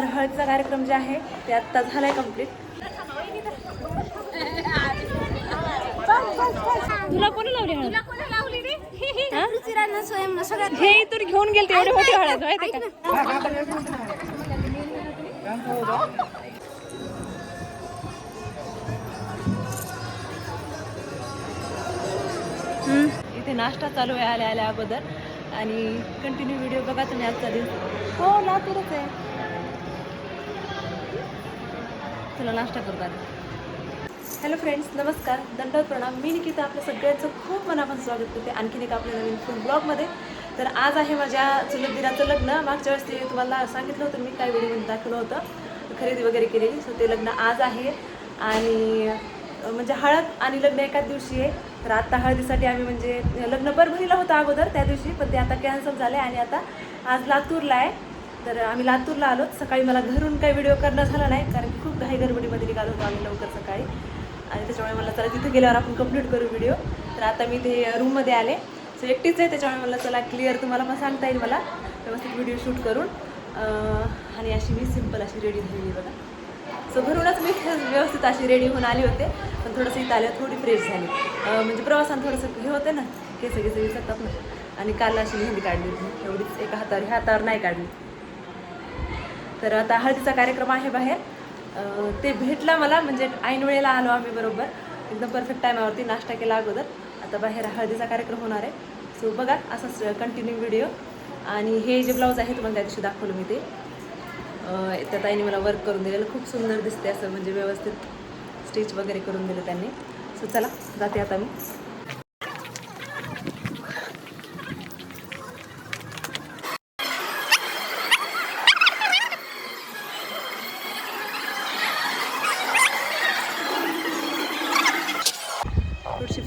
तर हळदीचा कार्यक्रम जे आहे ते आत्ता झाला आहे कंप्लीट तुला कोणी लावली हळद हा? हे? तर घेऊन गेलते एवढी मोठी हळद माहिती का? हम्म. इथे नाश्ता चालू आहे आल्या आल्या अगोदर. आणि कंटिन्यू व्हिडिओ बघा तुम्ही आजचा दिवस. हो लातूरच आहे. चला नाश्ता करू हॅलो फ्रेंड्स नमस्कार. दंडवत प्रणाम. मी निकिता आपल्या सगळ्यांचं खूप मनापासून स्वागत करते. आणखीन एक आपल्या नवीन फूड ब्लॉगमध्ये तर आज आहे माझ्या चुलत दिराचं लग्न. मागच्या वेळेस ते तुम्हाला सांगितलं होतं मी काय व्हिडिओमध्ये दाखवलं होतं. खरेदी वगैरे केलेली. सो ते लग्न आज आहे. आणि म्हणजे हळद आणि लग्न एकाच दिवशी आहे. तर आता हळदीसाठी आम्ही म्हणजे लग्न परभणीला होतं अगोदर त्या दिवशी पण ते आता कॅन्सल झालं आहे आणि आता आज लातूरला आहे. तर आम्ही लातूरला आलो. सकाळी मला घरून काही व्हिडिओ करणं झाला नाही कारण की खूप घाई गडबडीमध्ये निघालो होतो आम्ही लवकर सकाळी. आणि त्याच्यामुळे मला चला तिथे गेल्यावर आपण कंप्लीट करू व्हिडिओ तर आता मी ते रूममध्ये आले. सो एकटीच आहे त्याच्यामुळे मला चला क्लिअर तुम्हाला पण सांगता येईल मला. व्यवस्थित व्हिडिओ शूट करून. आणि अशी मी सिंपल अशी रेडी झालेली बघा. सो घरूनच मी व्यवस्थित अशी रेडी होऊन आले होते. पण थोडंसं इथं आल्यावर थोडी फ्रेश झाली. म्हणजे प्रवासात थोडंसं हे होते ना हे सगळे सगळे विसरतात ना. आणि काल अशी मेहंदी काढली होती. एवढीच एका हातावर ह्या हातावर नाही काढली. तर आता हळदीचा कार्यक्रम आहे बाहेर. ते भेटला मला म्हणजे ऐन वेळेला आलो आम्ही बरोबर. एकदम परफेक्ट टायमावरती नाश्ता केला अगोदर. आता बाहेर हळदीचा कार्यक्रम होणार आहे. सो बघा असाच कंटिन्यू व्हिडिओ आणि हे जे ब्लाऊज आहे तुम्हाला त्या दिवशी दाखवलं मी ते. त्या ताईने मला वर्क करून दिलेलं. खूप सुंदर दिसते असं म्हणजे व्यवस्थित स्टिच वगैरे करून दिलं त्यांनी. सो चला जाते आता मी.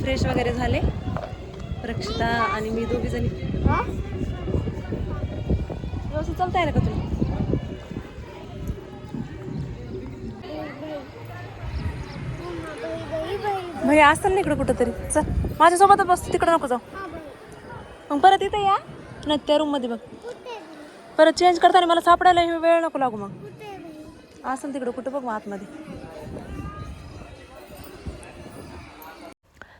फ्रेश वगैरे झाले. रक्षिता आणि मी दोघी जणी. व्यवस्थित चालता आहे ना का तुला भैया असताल ना इकडं कुठं तरी चल माझ्यासोबतच बस तिकडं नको जाऊ. मग परत इथे या. नाही त्या रूममध्ये बघ. परत चेंज करताना मला सापडायला वेळ नको लागू मग. असेल तिकडं कुठं बघ मग आतमध्ये.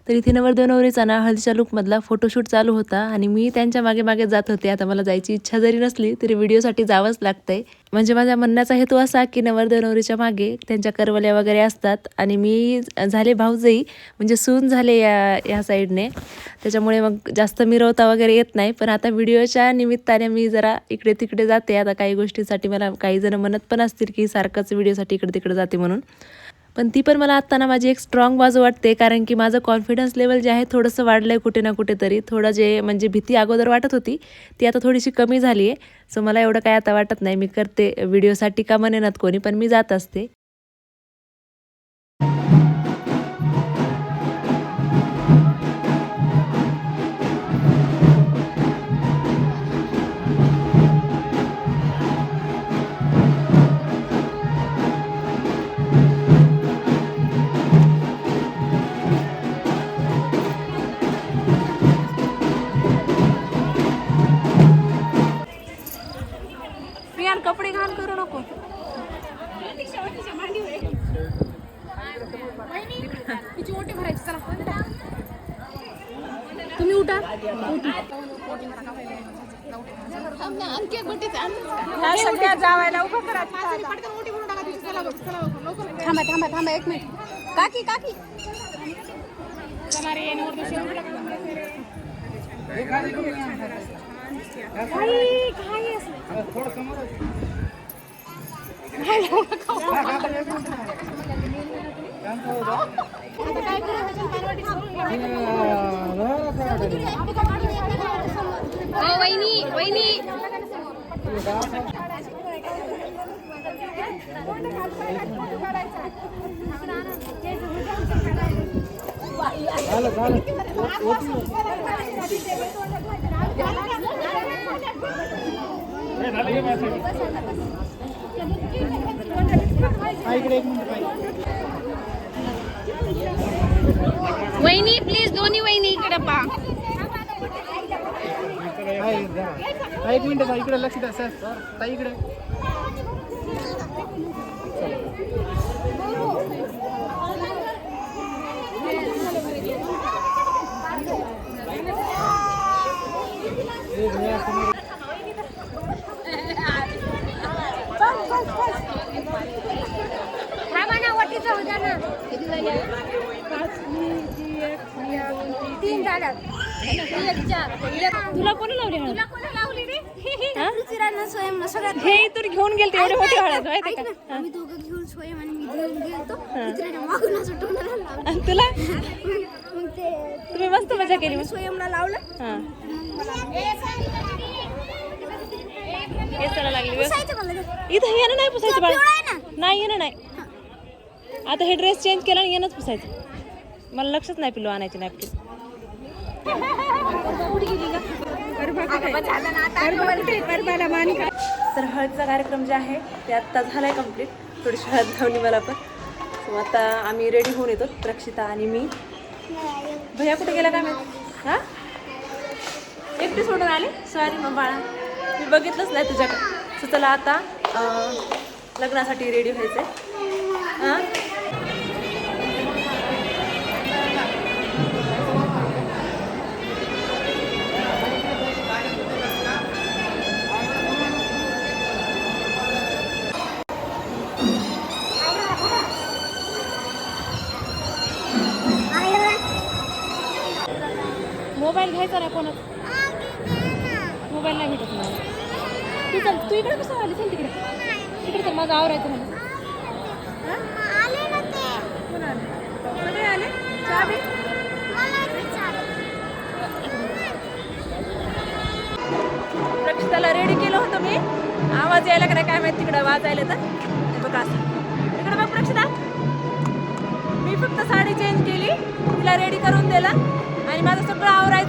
तर इथे नवरदेव नवरीचा ना हळदीच्या लुकमधला फोटोशूट चालू होता आणि मी त्यांच्या मागे मागे जात होते. आता मला जायची इच्छा जरी नसली तरी व्हिडिओसाठी जावंच लागतंय. म्हणजे माझ्या म्हणण्याचा हेतू असा की नवरदेव नवरीच्या मागे त्यांच्या करवल्या वगैरे असतात आणि मी झाले भाऊजई म्हणजे सून झाले या या साईडने. त्याच्यामुळे मग जास्त मिरवता वगैरे येत नाही. पण आता व्हिडिओच्या निमित्ताने मी जरा इकडे तिकडे जाते. आता काही गोष्टींसाठी मला काही जण म्हणत पण असतील की सारखंच व्हिडिओसाठी इकडे तिकडे जाते म्हणून. पण ती पण मला आत्ता ना माझी एक स्ट्रॉंग बाजू वाटते कारण की माझं कॉन्फिडन्स लेवल जे आहे थोडंसं वाढलं आहे कुठे ना कुठेतरी. थोडं जे म्हणजे भीती अगोदर वाटत होती ती आता थोडीशी कमी झाली आहे सो मला एवढं काय आता वाटत नाही. मी करते व्हिडिओसाठी का म्हणेनात कोणी पण मी जात असते. काकी काकी. काही काही वहिनी वहिनी वहिनी प्लीज़ वहिनी इकडे पा एक मिनिट इकडे सर. ताई इकडे. तीन झाल्या तुला कोणी लावली हळद लावली रे स्वयं घेऊन गेलते एवढे मोठी हळद माहिती स्वयं आणि मी घेऊन गेलतो. रुचिराने मागून असं तोंडाला लावलं. आणि तुला? मग ते तुम्ही मस्त मजा केली मग. स्वयंला लावलं. हा. लागली. पुसायचं मला ते. इथं येणं नाही पुसायचं पिवळा आहे बाळा? नाही येणं नाही. आता हे ड्रेस चेंज केला आणि येणंच पुसायचं. मला लक्षच नाही पिलो आणायची नॅपकिन तर हळदीचा कार्यक्रम जे आहे ते आत्ता झाला आहे कंप्लीट थोडीशी हात लावली मला पण. सो आता आम्ही रेडी होऊन येतो रक्षिता आणि मी. भैया कुठे गेला काय माहिती? हां? एकटी सोडून आली? सॉरी मग बाळा. मी बघितलंच नाही तुझ्याकडे. सो चला आता लग्नासाठी रेडी व्हायचं आहे हां मोबाईल घ्यायचा नाही कोणाच? मोबाईल नाही भेटत मला. तू चल तू इकडे कसं आली चल तिकडे. तिकडे तर माझं आवरायचं म्हणून कोण आले सगळे आले चहा बी? रक्षिताला रेडी केलं होतं मी. आवाज यायला का नाही काय माहिती तिकडं वाजायला तर. बघ बघा असं. तिकडे बघ रक्षिता मी फक्त साडी चेंज केली तिला रेडी करून दिला. आणि माझं सगळं आवरायचं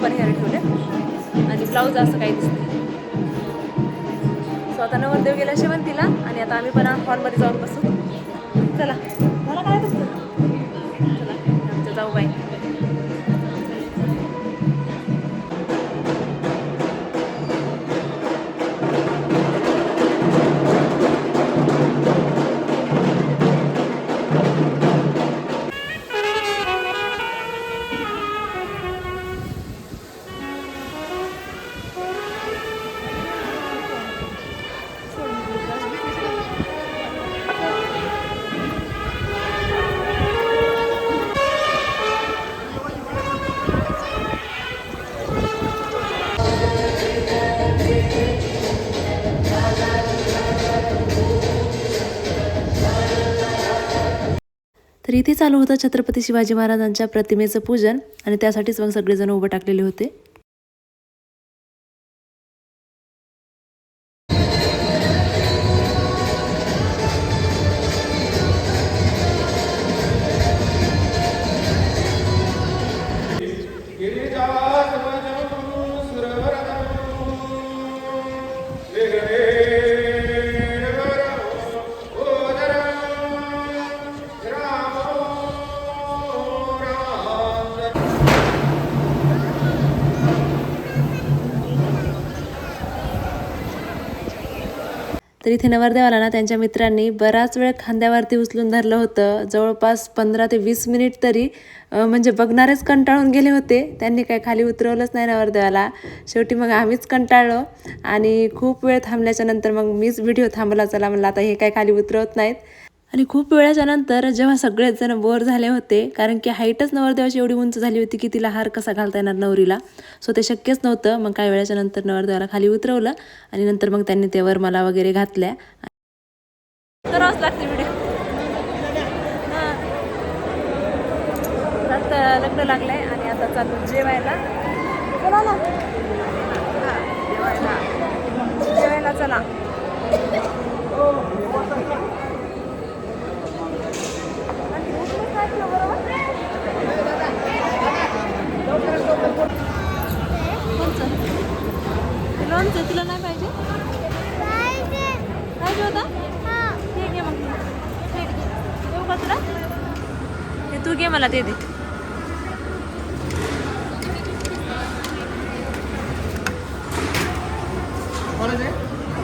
ओपन हेअर ठेवले. आणि ब्लाऊज असं काही दिसत सो आता नवरदेव गेला शेवंतीला आणि आता आम्ही पण हॉलमध्ये जाऊन बसू. चला. तर इथे चालू होतं छत्रपती शिवाजी महाराजांच्या प्रतिमेचं पूजन आणि त्यासाठीच मग सगळेजण उभं टाकलेले होते. तर इथे नवरदेवाला ना त्यांच्या मित्रांनी बराच वेळ खांद्यावरती उचलून धरलं होतं. जवळपास पंधरा ते वीस मिनिट तरी म्हणजे बघणारेच कंटाळून गेले होते. त्यांनी काय खाली उतरवलंच नाही नवरदेवाला. शेवटी मग आम्हीच कंटाळलो आणि खूप वेळ थांबल्याच्या नंतर मग मीच व्हिडिओ थांबला चला म्हणलं आता हे काय खाली उतरवत नाहीत. आणि खूप वेळाच्यानंतर जेव्हा सगळेजण बोर झाले होते कारण की हाईटच नवरदेवाची एवढी उंच झाली होती की तिला हार कसा घालता येणार नवरीला. सो ते शक्यच नव्हतं. मग काही वेळाच्या नंतर नवरदेवाला खाली उतरवलं आणि नंतर मग त्यांनी ते वरमाला वगैरे घातल्या. करावंच लागते व्हिडिओ अं, लग्न लागलंय आणि आता चालू जेवायला. जेवायला. चला. हो कोणचं ते लोणचं तुला नाही पाहिजे? पाहिजे. होता? ठीक आहे मग. देऊ का तुला? हे तू घे मला ते दे.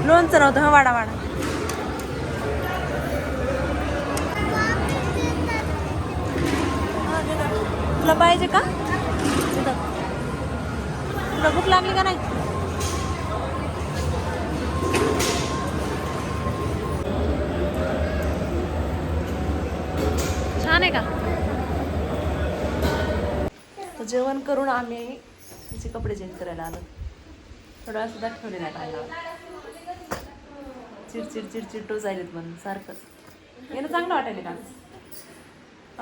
लोणचं नव्हतं हा वाडा वाडा. तुला पाहिजे का? तुला भूक लागली का नाही? छान आहे का? जेवण करून आम्ही तिचे कपडे चेंज करायला आलो. थोडा वेळा सुद्धा ठेवले नाही पाहिजे चिडचिड चिडचिड टोचायलेत म्हणून सारखं. येणं चांगलं वाटायला का?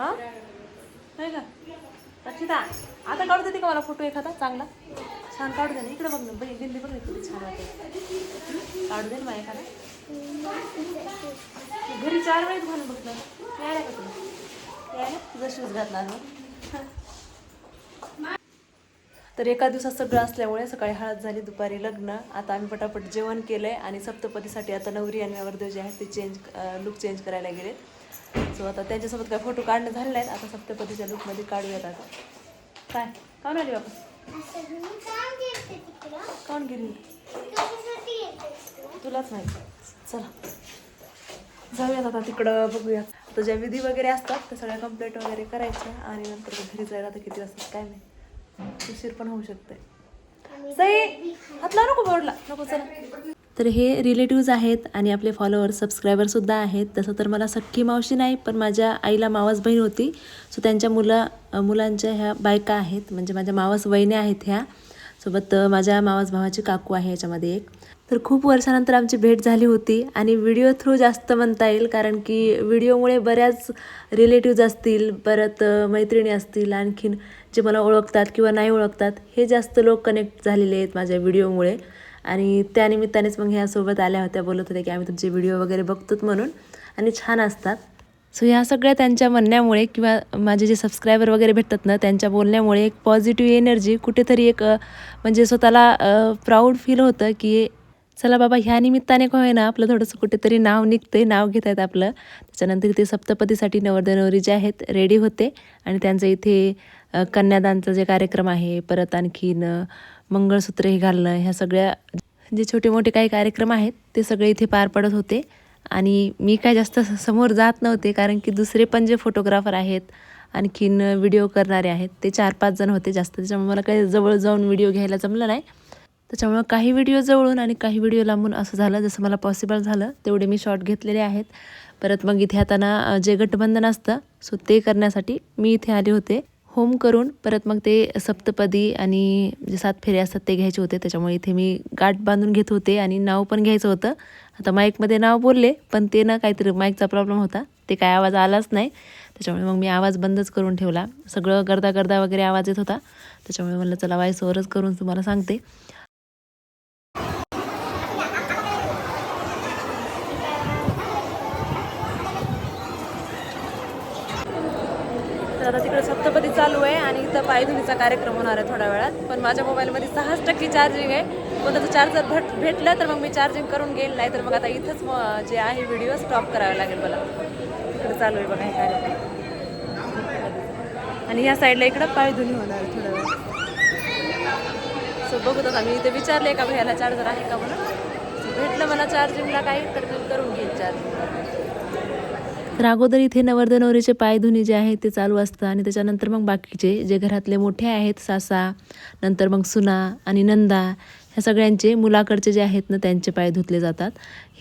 हा? नाही का? रक्षिता आता काढू देते का मला फोटो एखादा चांगला? छान काढू दे ना. इकडे बघ ना बघ दिल्ली बघ ना किती छान वाटते काढू दे ना मला एखादा. घरी चार वेळेस घालून बघलं यायला का तुला? यायला तुझा शूज घातला तर एका दिवसात सगळं असल्यामुळे सकाळी हळद झाली दुपारी लग्न. आता आम्ही पटापट जेवण केलं आहे आणि सप्तपदीसाठी आता नवरी आणि नवरदेव जे आहेत ते चेंज लुक चेंज करायला गेलेत. सो आता त्यांच्यासोबत काय फोटो काढणं झाले नाहीत आता सप्तपतीच्या लुकमध्ये काढूयात आता. काय? काऊन आली बाबा काऊन गेली? तुलाच माहिती. चला. जाऊयात आता तिकडं बघूयात. आता ज्या विधी वगैरे असतात त्या सगळ्या कंप्लेंट वगैरे करायच्या आणि नंतर घरी जायला तर किती वाजतात काय नाही उशीर पण होऊ शकते सई हात लाव नको बोर्डला. नको चला. तर हे रिलेटिव्ज आहेत आणि आपले फॉलोअर सबस्क्रायबरसुद्धा आहेत. तसं तर मला सख्खी मावशी नाही पण माझ्या आईला मावस बहीण होती. सो त्यांच्या मुला मुलांच्या ह्या बायका आहेत. म्हणजे माझ्या मावस वहिन्या आहेत ह्या. सोबत माझ्या मावस भावाची काकू आहे याच्यामध्ये एक. तर खूप वर्षानंतर आमची भेट झाली होती. आणि व्हिडिओ थ्रू जास्त म्हणता येईल कारण की व्हिडिओमुळे बऱ्याच रिलेटिव्ज असतील परत मैत्रिणी असतील आणखीन जे मला ओळखतात किंवा नाही ओळखतात हे जास्त लोक कनेक्ट झालेले आहेत माझ्या व्हिडिओमुळे आणि त्यानिमित्तानेच मग ह्यासोबत आल्या होत्या बोलत होत्या की आम्ही तुमचे व्हिडिओ वगैरे बघतोत म्हणून आणि छान असतात. सो ह्या सगळ्या त्यांच्या म्हणण्यामुळे किंवा माझे जे सबस्क्रायबर वगैरे भेटतात ना त्यांच्या बोलण्यामुळे एक पॉझिटिव्ह एनर्जी कुठेतरी एक म्हणजे स्वतःला प्राऊड फील होतं की चला बाबा ह्या निमित्ताने काय ना आपलं थोडंसं कुठेतरी नाव निघते नाव घेत आहेत आपलं. त्याच्यानंतर इथे सप्तपतीसाठी नवरदेव नवरी जे आहेत रेडी होते. आणि त्यांचं इथे कन्यादानचा जे कार्यक्रम आहे परत आणखीन मंगळसूत्र हे घालणं ह्या सगळ्या जे छोटे मोठे काही कार्यक्रम आहेत ते सगळे इथे पार पडत होते. आणि मी काय जास्त समोर जात नव्हते कारण की दुसरे पण जे फोटोग्राफर आहेत आणखीन व्हिडिओ करणारे आहेत ते चार पाच जण होते जास्त. त्याच्यामुळे मला काही जवळ जाऊन व्हिडिओ घ्यायला जमलं नाही. त्याच्यामुळं काही व्हिडिओ जवळून आणि काही व्हिडिओ लांबून असं झालं जसं मला पॉसिबल झालं तेवढे मी शॉर्ट घेतलेले आहेत. परत मग इथे आता ना जे गठबंधन असतं सो ते करण्यासाठी मी इथे आले होते. होम करून परत मग ते सप्तपदी आणि जे सात फेरे असतात ते घ्यायचे होते. त्याच्यामुळे इथे मी गाठ बांधून घेत होते आणि नाव पण घ्यायचं होतं. आता माईकमध्ये नाव बोलले पण ते ना काहीतरी माईकचा प्रॉब्लेम होता. ते काय आवाज आलाच नाही. त्याच्यामुळे मग मी आवाज बंदच करून ठेवला. सगळं गर्दा गर्दा वगैरे आवाज येत होता. त्याच्यामुळे म्हणलं चला वाईस ओवरच करून तुम्हाला सांगते. तर आता तिकडे सप्तपदी चालू आहे आणि इथं पायधुनीचा कार्यक्रम होणार आहे थोड्या वेळात. पण माझ्या मोबाईलमध्ये सहाच टक्के चार्जिंग आहे. कोणाचं चार्जर भेट भेटलं तर मग मी चार्जिंग करून घेईल नाही तर मग आता इथंच जे आहे व्हिडिओ स्टॉप करावा लागेल मला. इकडे चालू आहे बघा हे कार्यक्रम. आणि ह्या साईडला इकडं पायधुनी होणार आहे थोड्या वेळात. सो बघू आता मी इथे विचारले का भैयाला चार्जर आहे का म्हणून. भेटलं मला चार्जिंगला काही तर मी करून घेईल चार्जिंग तर अगोदर इथे नवरदेव नवरीचे पायधुनी जे आहे ते चालू असतं आणि त्याच्यानंतर मग बाकीचे जे घरातले मोठे आहेत सासा नंतर मग सुना आणि नंदा ह्या सगळ्यांचे मुलाकडचे जे आहेत ना त्यांचे पाय धुतले जातात.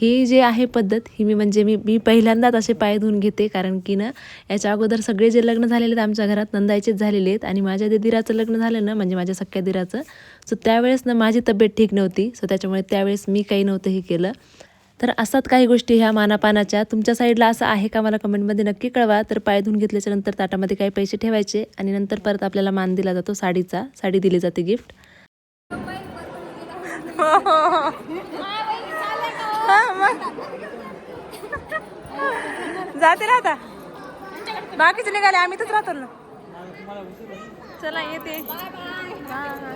ही जे आहे पद्धत ही मी म्हणजे मी मी पहिल्यांदाच असे पाय धुवून घेते कारण की ना याच्या अगोदर सगळे जे लग्न झालेले आहेत आमच्या घरात नंदायचेच झालेले आहेत आणि माझ्या जे दिराचं लग्न झालं ना म्हणजे माझ्या सख्या दिराचं सो त्यावेळेस ना माझी तब्येत ठीक नव्हती सो त्याच्यामुळे त्यावेळेस मी काही नव्हतं हे केलं. तर असतात काही गोष्टी ह्या मानापानाच्या. तुमच्या साईडला असं आहे का? मला कमेंटमध्ये नक्की कळवा. तर पाय धुवून घेतल्याच्या नंतर ताटामध्ये काही पैसे ठेवायचे आणि नंतर परत आपल्याला मान दिला जातो साडीचा. साडी दिली जाते गिफ्ट. जाते ना आता. बाकीचे निघाले. आम्ही तर राहतो ना. चला येते.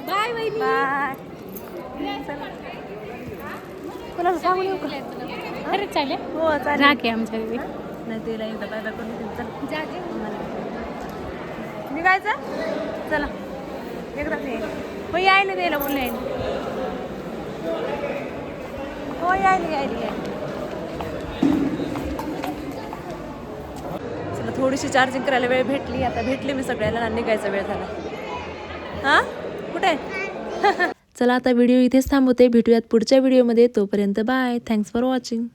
Bye bye. बाय कोणाला सांगून येऊ का अरे चालेल. हो चालेल. राखे आमच्या घरी. नाही तिला एकदा बाय बाय करून देऊ. चल. निघायचं? चला. एकदा ये हो यायला द्यायला बोलले हो यायला यायला यायला चला थोडीशी चार्जिंग करायला वेळ भेटली. आता भेटली मी सगळ्याला आणि निघायचा वेळ झाला. हां? कुठे? चला आता व्हिडिओ इथेच थांबवते. भेटूयात पुढच्या व्हिडिओमध्ये. तोपर्यंत बाय. Thanks for watching